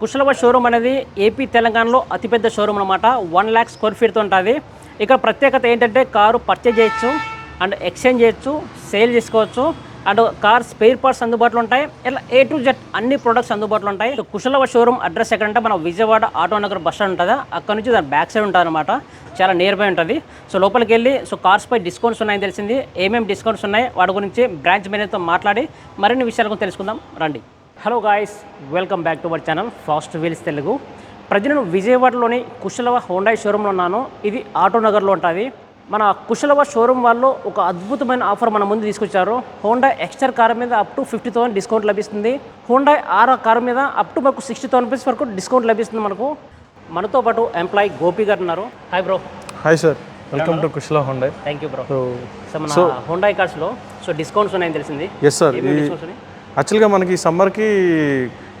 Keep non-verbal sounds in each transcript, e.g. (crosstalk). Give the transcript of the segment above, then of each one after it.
Kushalava showroom అనేది AP తెలంగాణలో అతిపెద్ద షోరూమ్ అనమాట వన్ ల్యాక్ స్క్వేర్ ఫీట్తో ఉంటుంది. ఇక్కడ ప్రత్యేకత ఏంటంటే కారు పర్చేజ్ చేయొచ్చు అండ్ ఎక్స్చేంజ్ చేయొచ్చు సేల్ చేసుకోవచ్చు అండ్ కార్ స్పేర్ పార్ట్స్ అందుబాటులో ఉంటాయి. ఇలా ఏ టు జెడ్ అన్ని ప్రొడక్ట్స్ అందుబాటులో ఉంటాయి. సో కుశలవ షోరూమ్ అడ్రస్ ఎక్కడంటే మన Vijayawada Auto Nagar bus stand ఉంటుందా. అక్కడ నుంచి దాని బ్యాక్ సైడ్ ఉంటుంది అనమాట చాలా నియర్ బై ఉంటుంది. సో లోపలికి వెళ్ళి సో కార్స్ పై డిస్కౌంట్స్ ఉన్నాయని తెలిసింది. ఏమేమి డిస్కౌంట్స్ ఉన్నాయి? వాటి గురించి బ్రాంచ్ మేనేజర్తో మాట్లాడి మరిన్ని విషయాల గురించి తెలుసుకుందాం. రండి. Hello guys welcome back to our channel Fast Wheels Telugu ప్రజలను విజయవాడలోని కుశలవ హోండాయ్ షోరూంలో ఉన్నాను. ఇది ఆటో నగర్లో ఉంటుంది. మన కుశలవ షోరూమ్ వాళ్ళు ఒక అద్భుతమైన ఆఫర్ మన ముందు తీసుకొచ్చారు. హోండా ఎక్స్టర్ కార్ మీద up to fifty thousand discount లభిస్తుంది. హోండా ఆర్ కార్ మీద అప్ టు మనకు సిక్స్టీ థౌసండ్ రూపీస్ వరకు డిస్కౌంట్ లభిస్తుంది మనకు. మనతో పాటు ఎంప్లాయీ గోపి గారు ఉన్నారు. Hi bro hi sir welcome to కుష్లా Hyundai thank you bro so మన హోండాయ్ కార్స్లో సో డిస్కౌంట్స్ ఉన్నాయని తెలిసింది. ఎస్ సార్ యాక్చువల్గా మనకి సమ్మర్కి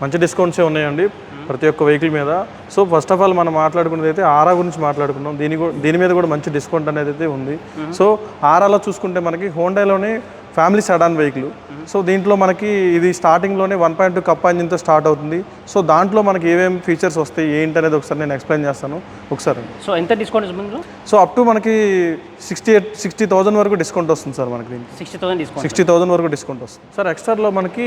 మంచి డిస్కౌంట్సే ఉన్నాయండి ప్రతి ఒక్క వెహికల్ మీద. సో ఫస్ట్ ఆఫ్ ఆల్ మనం మాట్లాడుకున్నది అయితే ఆరా గురించి మాట్లాడుకున్నాం. దీని దీని మీద కూడా మంచి డిస్కౌంట్ అనేది అయితే ఉంది. సో ఆరాలో చూసుకుంటే మనకి హోండాలోనే ఫ్యామిలీ సడాన్ వెహికల్. సో దీంట్లో మనకి ఇది స్టార్టింగ్లోనే వన్ పాయింట్ టూ కప్ ఇంజిన్తో స్టార్ట్ అవుతుంది. సో దాంట్లో మనకి ఏమేమి ఫీచర్స్ వస్తాయి ఏంటి అనేది ఒకసారి నేను ఎక్స్ప్లెయిన్ చేస్తాను. ఒకసారి సో ఎంత డిస్కౌంట్ సో అప్ టు మనకి సిక్స్టీ ఎయిట్ సిక్స్టీ థౌసండ్ వరకు డిస్కౌంట్ వస్తుంది సార్ మనకి దీనికి. Sixty thousand discount sixty thousand వరకు డిస్కౌంట్ వస్తుంది. సార్ ఎక్స్ట్రాలో మనకి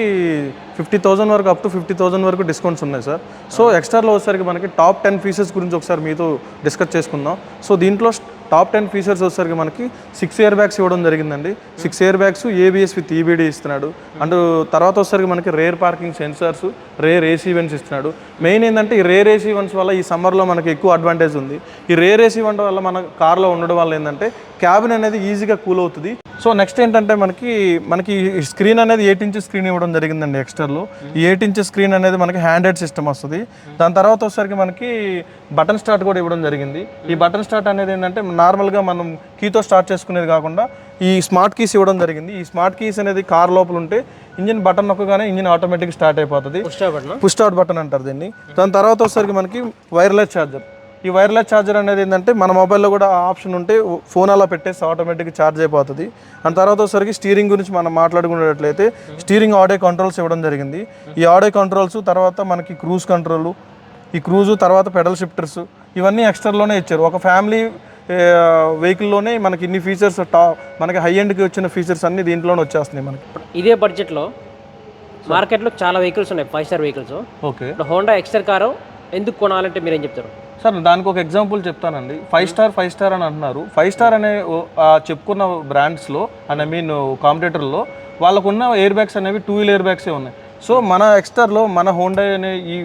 ఫిఫ్టీ థౌసండ్ వరకు అప్ టు ఫిఫ్టీ థౌసండ్ వరకు డిస్కౌంట్స్ ఉన్నాయి సార్. సో ఎక్స్ట్రాలో వచ్చేసరికి మనకి టాప్ టెన్ ఫీచర్స్ గురించి ఒకసారి మీతో డిస్కస్ చేసుకుందాం. సో దీంట్లో టాప్ టెన్ ఫీచర్స్ వచ్చేసరికి మనకి సిక్స్ ఇయర్ బ్యాగ్స్ ఇవ్వడం జరిగిందండి. Six air bags ABS with EBD ఇస్తున్నాడు. అండ్ తర్వాత వచ్చేసరికి మనకి rear parking sensors rear AC vents ఇస్తున్నాడు. మెయిన్ ఏంటంటే ఈ రేర్ ఏసీ ఈవెంట్స్ వల్ల ఈ సమ్మర్లో మనకి ఎక్కువ అడ్వాంటేజ్ ఉంది. ఈ రేర్ ఏసీ ఈవెంట్ వల్ల మన కార్లో ఉండడం వల్ల ఏంటంటే క్యాబిన్ అనేది ఈజీగా కూల్ అవుతుంది. సో నెక్స్ట్ ఏంటంటే మనకి మనకి స్క్రీన్ అనేది ఎయిట్ ఇంచెస్ స్క్రీన్ ఇవ్వడం జరిగిందండి ఎక్స్టర్లో ఈ ఎయిట్ ఇంచెస్ స్క్రీన్ అనేది మనకి హ్యాండెడ్ సిస్టమ్ వస్తుంది. దాని తర్వాత వచ్చేసరికి మనకి బటన్ స్టార్ట్ కూడా ఇవ్వడం జరిగింది. ఈ బటన్ స్టార్ట్ అనేది ఏంటంటే నార్మల్గా మనం కీతో స్టార్ట్ చేసుకునేది కాకుండా ఈ స్మార్ట్ కీస్ ఇవ్వడం జరిగింది. ఈ స్మార్ట్ కీస్ అనేది కార్ లోపల ఉంటే ఇంజిన్ బటన్ నొక్కగానే ఇంజిన్ ఆటోమేటిక్ స్టార్ట్ అయిపోతుంది. Push start button? అంటారు దీన్ని. దాని తర్వాత వచ్చేసరికి మనకి వైర్లెస్ ఛార్జర్. ఈ వైర్లెస్ ఛార్జర్ అనేది ఏంటంటే మన మొబైల్లో కూడా ఆప్షన్ ఉంటే ఫోన్ అలా పెట్టేసి ఆటోమేటిక్ ఛార్జ్ అయిపోతుంది. అండ్ తర్వాత వచ్చేసరికి స్టీరింగ్ గురించి మనం మాట్లాడుకునేటట్లయితే స్టీరింగ్ ఆడియో కంట్రోల్స్ ఇవ్వడం జరిగింది. ఈ ఆడియో కంట్రోల్స్ తర్వాత మనకి క్రూజ్ కంట్రోల్ ఈ క్రూజు తర్వాత పెడల్ షిఫ్టర్స్ ఇవన్నీ ఎక్స్ట్రాలోనే ఇచ్చారు. ఒక ఫ్యామిలీ వెహికల్లోనే మనకి ఇన్ని ఫీచర్స్ టా మనకి హై ఎండ్కి వచ్చిన ఫీచర్స్ అన్ని దీంట్లోనే వచ్చేస్తున్నాయి మనకి. ఇదే బడ్జెట్లో మార్కెట్లో చాలా వెహికల్స్ ఉన్నాయి five star vehicles okay. Honda Exter car ఎందుకు కొనాలంటే మీరేం చెప్తారు? సార్ దానికి ఒక ఎగ్జాంపుల్ చెప్తానండి. ఫైవ్ స్టార్ ఫైవ్ స్టార్ అని అంటున్నారు. ఫైవ్ స్టార్ అనే చెప్పుకున్న బ్రాండ్స్లో అండ్ ఐ మీన్ కాంపిటేటర్లో వాళ్ళకున్న ఎయిర్ బ్యాగ్స్ అనేవి టూ వీల్ ఎయిర్ బ్యాగ్సే ఉన్నాయి. సో మన ఎక్స్టర్లో మన హోండా అనే ఈ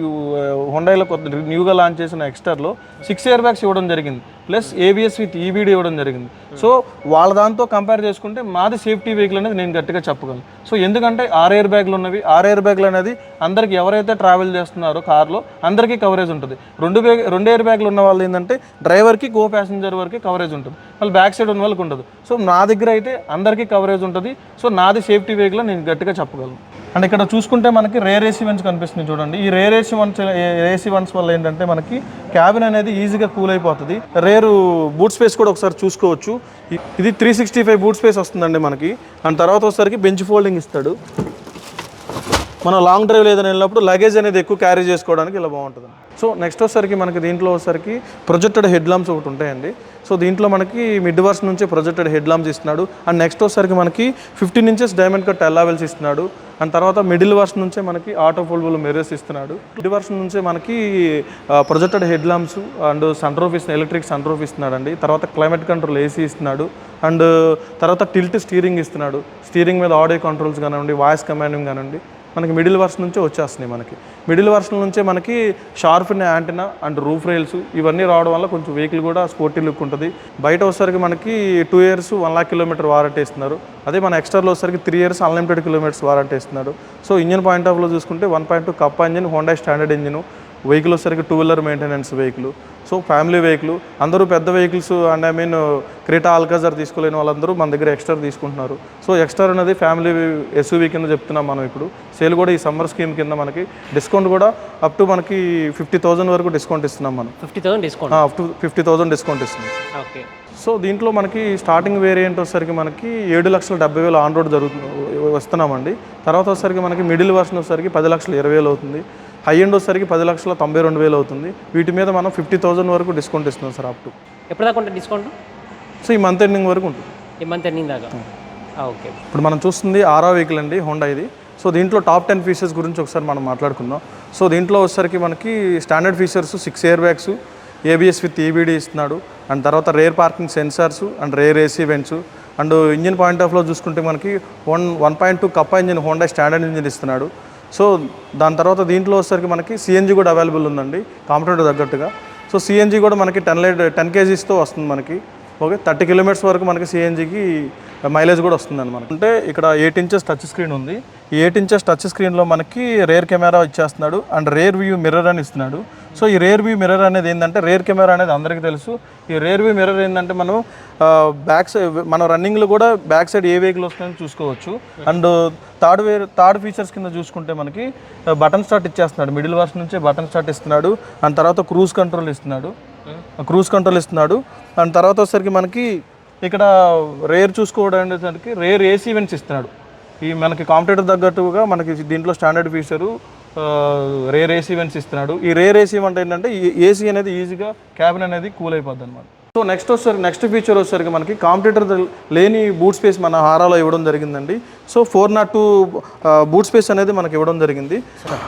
హోండాలో కొత్త న్యూగా లాంచ్ చేసిన ఎక్స్టర్లో సిక్స్ ఇయర్ బ్యాగ్స్ ఇవ్వడం జరిగింది. ప్లస్ ఏబిఎస్ విత్ ఈబీడీ ఇవ్వడం జరిగింది. సో వాళ్ళ దాంతో కంపేర్ చేసుకుంటే మాది సేఫ్టీ వెహికల్ అనేది నేను గట్టిగా చెప్పగలను. సో ఎందుకంటే ఆర్ఏర్ ఎయిర్ బ్యాగ్లు ఉన్నవి. ఆర్ ఎయిర్ బ్యాగ్లు అనేది అందరికి ఎవరైతే ట్రావెల్ చేస్తున్నారో కార్లో అందరికీ కవరేజ్ ఉంటుంది. రెండు బ్యాగ్ రెండు ఎయిర్ బ్యాగ్లు ఉన్న వాళ్ళు ఏంటంటే డ్రైవర్కి కో ప్యాసింజర్ వరకు కవరేజ్ ఉంటుంది. మళ్ళీ బ్యాక్ సైడ్ ఉన్న వాళ్ళకి ఉండదు. సో నా దగ్గర అయితే అందరికీ కవరేజ్ ఉంటుంది. సో నాది సేఫ్టీ వెహికల్ నేను గట్టిగా చెప్పగలను. అండ్ ఇక్కడ చూసుకుంటే మనకి రేర్ ఏసీ వన్స్ కనిపిస్తుంది చూడండి. ఈ rear AC vents AC vents వల్ల ఏంటంటే మనకి క్యాబిన్ అనేది ఈజీగా కూల్ అయిపోతుంది. రేరు బూట్ స్పేస్ కూడా ఒకసారి చూసుకోవచ్చు. ఇది three sixty five boot space వస్తుందండి మనకి. అండ్ తర్వాత వచ్చేసరికి బెంచ్ ఫోల్డింగ్ ఇస్తాడు. మనం లాంగ్ డ్రైవ్ లేదని వెళ్ళినప్పుడు లగేజ్ అనేది ఎక్కువ క్యారీ చేసుకోవడానికి ఇలా బాగుంటుంది. సో నెక్స్ట్ వచ్చేసరికి మనకి దీంట్లో వచ్చేసరికి ప్రొజెక్టెడ్ హెడ్ లాంప్స్ ఒకటి ఉంటాయండి. సో దీంట్లో మనకి మిడ్ వర్స్ నుంచి ప్రొజెక్టెడ్ హెడ్ లాంప్స్ ఇస్తున్నాడు. అండ్ నెక్స్ట్ వచ్చేసరికి మనకి fifteen inches diamond cut alloy wheels ఇస్తున్నాడు. అండ్ తర్వాత మిడిల్ వర్స్ నుంచే మనకి ఆటో ఫోల్బుల్ మిర్రర్స్ ఇస్తున్నాడు. మిడ్ వర్స్ నుంచే మనకి projected head lamps and sun roof ఇస్తున్న ఎలక్ట్రిక్ సన్ రూఫ్ ఇస్తున్నాడు అండి తర్వాత క్లైమేట్ కంట్రోల్ ఏసీ ఇస్తున్నాడు. అండ్ తర్వాత టిల్ట్ స్టీరింగ్ ఇస్తున్నాడు. స్టీరింగ్ మీద ఆడియో కంట్రోల్స్ కానివ్వండి వాయిస్ కమాండింగ్ కానివ్వండి. మనకి మిడిల్ వర్స్ నుంచే వచ్చేస్తున్నాయి మనకి. మిడిల్ వర్షన్ నుంచే మనకి shark antenna and roof rails ఇవన్నీ రావడం వల్ల కొంచెం వెహికల్ కూడా స్పోర్టీ లుక్ ఉంటుంది. బయట వచ్చేసరికి మనకి two years one lakh kilometre warranty ఇస్తున్నారు. అదే మన ఎక్స్టర్లో వచ్చేసరికి three years unlimited kilometres warranty ఇస్తున్నారు. సో ఇంజిన్ పాయింట్ ఆఫ్లో చూసుకుంటే one point two cup engine Honda standard engine vehicle వచ్చేసరికి two wheeler maintenance vehicle so family vehicle అందరూ పెద్ద vehicles and I mean Creta Alcazar తీసుకోలేని వాళ్ళందరూ మన దగ్గర ఎక్స్ట్రా తీసుకుంటున్నారు. సో ఎక్స్ట్రా అనేది ఫ్యామిలీ ఎస్యూవీ కింద చెప్తున్నాం మనం ఇప్పుడు. సేల్ కూడా ఈ సమ్మర్ స్కీమ్ కింద మనకి డిస్కౌంట్ కూడా అప్ టు మనకి ఫిఫ్టీ థౌసండ్ వరకు డిస్కౌంట్ ఇస్తున్నాం మనం. Fifty thousand discount up to fifty thousand discount ఇస్తున్నాం. ఓకే సో దీంట్లో మనకి స్టార్టింగ్ వేరియంట్ వచ్చేసరికి మనకి ఏడు లక్షల డెబ్బై వేలు ఆన్ రోడ్ జరుగుతుంది వస్తున్నామండి. తర్వాత వచ్చేసరికి మనకి మిడిల్ వర్షన్ వచ్చేసరికి పది లక్షల ఇరవై వేలు అవుతుంది. హై ఎండ్ వచ్చేసరికి పది లక్షల తొంభై రెండు వేలు అవుతుంది. వీటి మీద మనం ఫిఫ్టీ థౌసండ్ వరకు డిస్కౌంట్ ఇస్తున్నాం సార్ అప్ టు. ఎప్పటిదాకా ఉంటుంది డిస్కౌంట్? సో ఈ మంత్ ఎండింగ్ వరకు ఉంటుంది. ఈ మంత్ ఎండింగ్ దాకా? ఓకే. ఇప్పుడు మనం చూస్తుంది ఆరో వెహికల్ అండి హోండా ఇది. సో దీంట్లో టాప్ టెన్ ఫీచర్స్ గురించి ఒకసారి మనం మాట్లాడుకుందాం. సో దీంట్లో వచ్చేసరికి మనకి standard features six air bags ABS with EBD ఇస్తున్నాడు. అండ్ తర్వాత rear parking sensors and rear AC vents. And engine point ఆఫ్లో చూసుకుంటే మనకి one one point two Kappa engine Honda standard engine ఇస్తున్నాడు. సో దాని తర్వాత దీంట్లో వచ్చేసరికి మనకి సిఎన్జి కూడా అవైలబుల్ ఉందండి కాంపిటేటివ్ తగ్గట్టుగా. సో సిఎన్జి కూడా మనకి టెన్ లైట్ టెన్ కేజీస్తో వస్తుంది మనకి. ఓకే థర్టీ కిలోమీటర్స్ వరకు మనకి సిఎన్జికి మైలేజ్ కూడా వస్తుందండి మనకి. అంటే ఇక్కడ ఎయిట్ ఇంచెస్ టచ్ స్క్రీన్ ఉంది. ఈ ఎయిట్ ఇంచెస్ టచ్ స్క్రీన్లో మనకి రేర్ కెమెరా ఇచ్చేస్తున్నాడు అండ్ రేర్ వ్యూ మిర్రర్ అని ఇస్తున్నాడు. సో ఈ రేర్ వ్యూ మిర్రర్ అనేది ఏంటంటే రేర్ కెమెరా అనేది అందరికీ తెలుసు. ఈ రేర్ వ్యూ మిర్రర్ ఏంటంటే మనం బ్యాక్ సైడ్ మన రన్నింగ్లో కూడా బ్యాక్ సైడ్ ఏ వెహికల్ వస్తుందని చూసుకోవచ్చు. And third way third features కింద చూసుకుంటే మనకి బటన్ స్టార్ట్ ఇచ్చేస్తున్నాడు. మిడిల్ వర్స్ నుంచే బటన్ స్టార్ట్ ఇస్తున్నాడు. అండ్ తర్వాత క్రూజ్ కంట్రోల్ ఇస్తున్నాడు. క్రూజ్ కంట్రోల్ ఇస్తున్నాడు. అండ్ తర్వాత వచ్చేసరికి మనకి ఇక్కడ రేర్ చూసుకోవడానికి రేర్ ఏసీ ఈవెంట్స్ ఇస్తున్నాడు. ఈ మనకి కాంపిటేటర్ తగ్గట్టుగా మనకి దీంట్లో standard feature rear AC vents ఇస్తున్నాడు. ఈ రేర్ ఏసీ ఈవెంట్ ఏంటంటే ఈ ఏసీ అనేది ఈజీగా క్యాబిన్ అనేది కూల్ అయిపోద్ది అనమాట సో నెక్స్ట్ వచ్చేసరికి నెక్స్ట్ ఫీచర్ వచ్చేసరికి మనకి కాంపిటేటర్ లేని బూట్ స్పేస్ మన హారాలో ఇవ్వడం జరిగిందండి. So four naught two boot space అనేది మనకి ఇవ్వడం జరిగింది.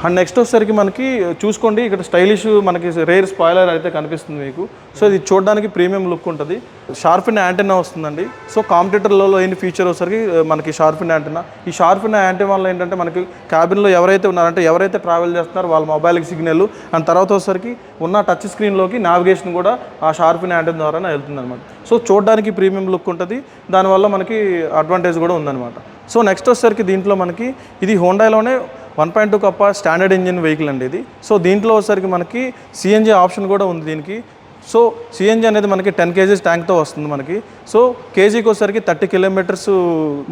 అండ్ నెక్స్ట్ వచ్చేసరికి మనకి చూసుకోండి ఇక్కడ స్టైలిష్ మనకి రేర్ స్పాయిలర్ అయితే కనిపిస్తుంది మీకు. సో ఇది చూడడానికి ప్రీమియం లుక్ ఉంటుంది. షార్ఫిన్ యాంటెనా వస్తుందండి. సో కాంపిటేటర్లో లేని ఫీచర్ వచ్చేసరికి మనకి షార్ఫిన్ యాంటెనా ఈ షార్ఫిన్ యాంటెనా వల్ల ఏంటంటే మనకి క్యాబిన్లో ఎవరైతే ఉన్నారంటే ఎవరైతే ట్రావెల్ చేస్తున్నారో వాళ్ళ మొబైల్కి సిగ్నల్ అండ్ తర్వాత వచ్చేసరికి ఉన్న టచ్ స్క్రీన్లోకి నావిగేషన్ కూడా ఆ షార్ఫిన్ యాంటెన్ ద్వారా ద్వారానే వెళ్తుంది అనమాట సో చూడడానికి ప్రీమియం లుక్ ఉంటుంది. దానివల్ల మనకి అడ్వాంటేజ్ కూడా ఉందన్నమాట. సో నెక్స్ట్ వచ్చేసరికి దీంట్లో మనకి ఇది హోండాలోనే one point two kappa standard engine vehicle అండి ఇది. సో దీంట్లో వచ్చేసరికి మనకి సిఎన్జి ఆప్షన్ కూడా ఉంది దీనికి. సో సిఎన్జి అనేది మనకి టెన్ కేజీస్ ట్యాంక్తో వస్తుంది మనకి. సో కేజీకి వచ్చేసరికి థర్టీ కిలోమీటర్స్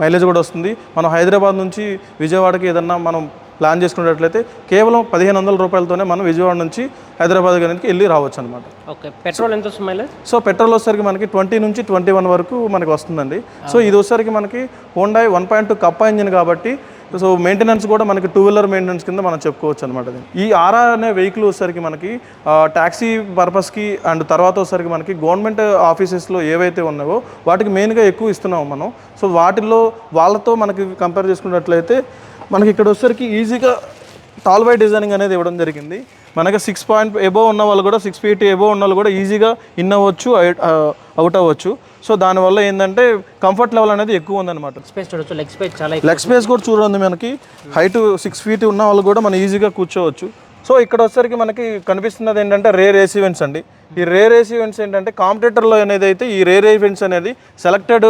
మైలేజ్ కూడా వస్తుంది. మనం హైదరాబాద్ నుంచి విజయవాడకి ఏదన్నా మనం ప్లాన్ చేసుకున్నట్లయితే కేవలం పదిహేను వందల రూపాయలతోనే మనం విజయవాడ నుంచి హైదరాబాద్ గారికి వెళ్ళి రావచ్చు అనమాట ఓకే పెట్రోల్ ఎంత వస్తుంది సో పెట్రోల్ వచ్చేసరికి మనకి ట్వంటీ నుంచి ట్వంటీ వన్ వరకు మనకి వస్తుందండి. సో ఇది వచ్చేసరికి మనకి Honda one point two kappa engine కాబట్టి సో మెయింటెనెన్స్ కూడా మనకి టూ వీలర్ మెయింటెనెన్స్ కింద మనం చెప్పుకోవచ్చు అనమాట. ఈ ఆరా అనే వెహికల్ వచ్చేసరికి మనకి ట్యాక్సీ పర్పస్కి అండ్ తర్వాత వచ్చేసరికి మనకి గవర్నమెంట్ ఆఫీసెస్లో ఏవైతే ఉన్నాయో వాటికి మెయిన్గా ఎక్కువ ఇస్తున్నాం మనం. సో వాటిల్లో వాళ్ళతో మనకి కంపేర్ చేసుకున్నట్లయితే మనకి ఇక్కడ వచ్చేసరికి ఈజీగా టాల్ బై డిజైనింగ్ అనేది ఇవ్వడం జరిగింది. మనకి సిక్స్ పాయింట్ ఎబో ఉన్న వాళ్ళు కూడా సిక్స్ ఫీట్ ఎబో ఉన్న వాళ్ళు కూడా ఈజీగా ఇన్ అవ్వచ్చు అవుట్ అవ్వచ్చు. సో దానివల్ల ఏంటంటే కంఫర్ట్ లెవెల్ అనేది ఎక్కువ ఉందన్నమాట. స్పేస్ చూడొచ్చు లెగ్ స్పేస్ చాలా. లెగ్ స్పేస్ కూడా చూడండి మనకి. హైట్ సిక్స్ ఫీట్ ఉన్న వాళ్ళు కూడా మనం ఈజీగా కూర్చోవచ్చు. సో ఇక్కడ వచ్చేసరికి మనకి కనిపిస్తున్నది ఏంటంటే రేర్ ఏసీ ఈవెంట్స్ అండి. ఈ రేర్ ఏసీ ఈవెంట్స్ ఏంటంటే కాంపిటేటర్లో అనేది అయితే ఈ రేర్ ఈవెంట్స్ అనేది సెలెక్టెడ్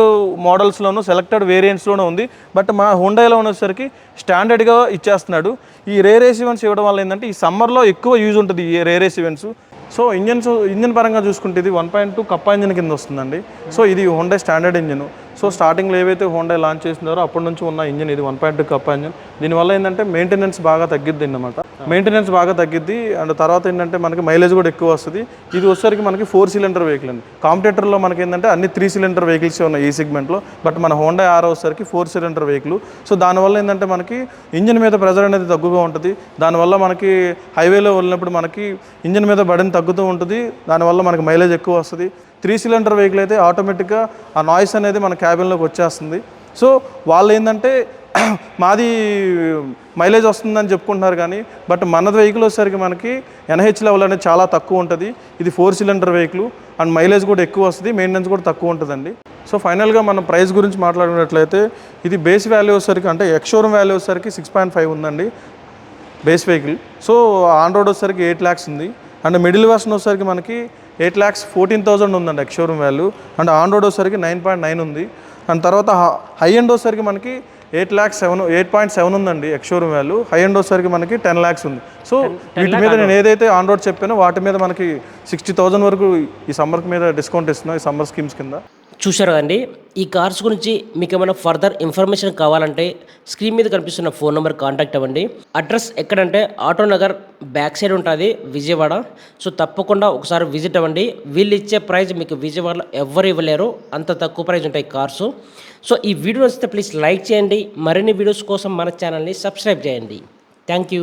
మోడల్స్లోను సెలెక్టెడ్ వేరియంట్స్లోనూ ఉంది. బట్ మా హుండైలో ఉన్నసరికి స్టాండర్డ్గా ఇచ్చేస్తున్నాడు. ఈ రేర్ ఏసీ ఈవెంట్స్ ఇవ్వడం వల్ల ఏంటంటే ఈ సమ్మర్లో ఎక్కువ యూజ్ ఉంటుంది ఈ rear AC vents so engines engine పరంగా చూసుకుంటే ఇది one point two kappa engine కింద వస్తుందండి. సో ఇది హోండా స్టాండర్డ్ ఇంజిన్. సో స్టార్టింగ్లో ఏవైతే హోండా లాంచ్ చేసినారో అప్పటి నుంచి ఉన్న ఇంజిన్ ఇది one point two kappa engine. దీనివల్ల ఏంటంటే మెయింటెనెన్స్ బాగా తగ్గిద్ది అన్నమాట. మెయింటెనెన్స్ బాగా తగ్గిద్ది. అండ్ తర్వాత ఏంటంటే మనకి మైలేజ్ కూడా ఎక్కువ వస్తుంది. ఇది వచ్చేసరికి మనకి ఫోర్ సిలిండర్ వెహికల్ అండి. కాంపిటేటర్లో మనకి ఏంటంటే అన్ని త్రీ సిలిండర్ వెహికల్స్ ఉన్నాయి ఈ సెగ్మెంట్లో బట్ మన హోండా ఆర్ వచ్చేసరికి ఫోర్ సిలిండర్ వెహికల్ సో దానివల్ల ఏంటంటే మనకి ఇంజిన్ మీద ప్రెజర్ అనేది తగ్గుగా ఉంటుంది. దానివల్ల మనకి హైవేలో వెళ్ళినప్పుడు మనకి ఇంజిన్ మీద బడిని తగ్గుతూ ఉంటుంది. దానివల్ల మనకి మైలేజ్ ఎక్కువ వస్తుంది. త్రీ సిలిండర్ వెహికల్ అయితే ఆటోమేటిక్గా ఆ నాయిస్ అనేది మన క్యాబిన్లోకి వచ్చేస్తుంది. సో వాళ్ళు ఏంటంటే (coughs) మాది మైలేజ్ వస్తుందని చెప్పుకుంటున్నారు కానీ బట్ మన వెహికల్ వచ్చేసరికి మనకి ఎన్హెచ్ లెవెల్ అనేది చాలా తక్కువ ఉంటుంది. ఇది four cylinder vehicle and mileage కూడా ఎక్కువ వస్తుంది మెయింటెనెన్స్ కూడా తక్కువ ఉంటుందండి. సో ఫైనల్గా మనం ప్రైస్ గురించి మాట్లాడినట్లయితే ఇది బేస్ వాల్యూ వచ్చేసరికి అంటే ఎక్స్షోరూమ్ వాల్యూ వచ్చేసరికి సిక్స్ పాయింట్ ఫైవ్ ఉందండి base vehicle. So on road వచ్చేసరికి ఎయిట్ ల్యాక్స్ ఉంది. అండ్ మిడిల్ వర్షన్ వచ్చేసరికి మనకి ఎయిట్ ల్యాక్స్ ఫోర్టీన్ థౌసండ్ ఉందండి ex showroom value. And on road వచ్చేసరికి నైన్ పాయింట్ నైన్ ఉంది. అండ్ తర్వాత హై ఎండ్ వచ్చేసరికి మనకి eight lakhs seven eight point seven ఉందండి ex showroom value. High end వచ్చేసరికి మనకి టెన్ ల్యాక్స్ ఉంది. సో వీటి మీద నేను ఏదైతే ఆన్ రోడ్ చెప్పానో వాటి మీద మనకి సిక్స్టీ థౌసండ్ వరకు ఈ సమ్మర్ మీద డిస్కౌంట్ ఇస్తున్నాం ఈ సమ్మర్ స్కీమ్స్ కింద. చూశారు కదండి ఈ కార్స్ గురించి మీకు ఏమైనా ఫర్దర్ ఇన్ఫర్మేషన్ కావాలంటే స్క్రీన్ మీద కనిపిస్తున్న ఫోన్ నెంబర్ కాంటాక్ట్ అవ్వండి. అడ్రస్ ఎక్కడంటే ఆటో నగర్ బ్యాక్ సైడ్ ఉంటుంది విజయవాడ. సో తప్పకుండా ఒకసారి విజిట్ అవ్వండి. వీళ్ళు ఇచ్చే ప్రైస్ మీకు విజయవాడలో ఎవరు ఇవ్వలేరు. అంత తక్కువ ప్రైస్ ఉంటాయి కార్స్. సో ఈ వీడియో నచ్చితే ప్లీజ్ లైక్ చేయండి. మరిన్ని వీడియోస్ కోసం మన ఛానల్ని సబ్స్క్రైబ్ చేయండి. Thank you.